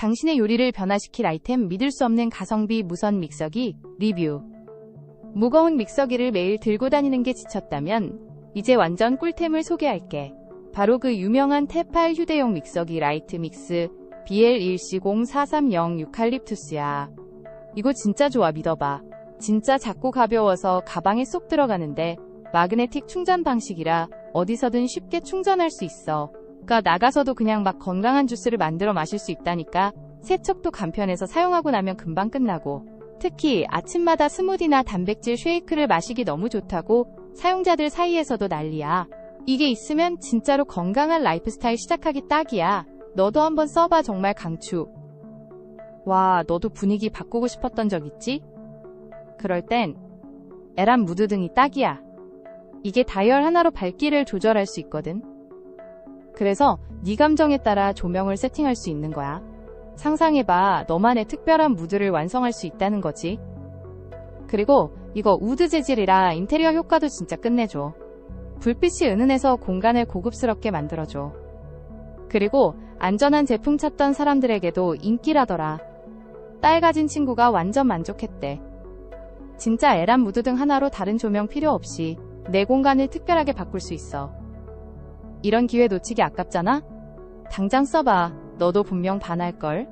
당신의 요리를 변화시킬 아이템 믿을 수 없는 가성비 무선 믹서기 리뷰. 무거운 믹서기를 매일 들고 다니는 게 지쳤다면 이제 완전 꿀템을 소개할게. 바로 그 유명한 테팔 휴대용 믹서기 라이트 믹스 BL1C0430 유칼립투스야. 이거 진짜 좋아 믿어봐. 진짜 작고 가벼워서 가방에 쏙 들어가는데 마그네틱 충전 방식이라 어디서든 쉽게 충전할 수 있어. 그러니까 나가서도 그냥 막 건강한 주스를 만들어 마실 수 있다니까. 세척도 간편해서 사용하고 나면 금방 끝나고. 특히 아침마다 스무디나 단백질 쉐이크를 마시기 너무 좋다고 사용자들 사이에서도 난리야. 이게 있으면 진짜로 건강한 라이프 스타일 시작하기 딱이야. 너도 한번 써봐 정말 강추. 와, 너도 분위기 바꾸고 싶었던 적 있지? 그럴 땐 에란 무드 등이 딱이야. 이게 다이얼 하나로 밝기를 조절할 수 있거든. 그래서 네 감정에 따라 조명을 세팅할 수 있는 거야. 상상해봐, 너만의 특별한 무드를 완성할 수 있다는 거지. 그리고 이거 우드 재질이라 인테리어 효과도 진짜 끝내줘. 불빛이 은은해서 공간을 고급스럽게 만들어줘. 그리고 안전한 제품 찾던 사람들에게도 인기라더라. 딸 가진 친구가 완전 만족했대. 진짜 에란 무드 등 하나로 다른 조명 필요 없이 내 공간을 특별하게 바꿀 수 있어. 이런 기회 놓치기 아깝잖아? 당장 써봐. 너도 분명 반할걸?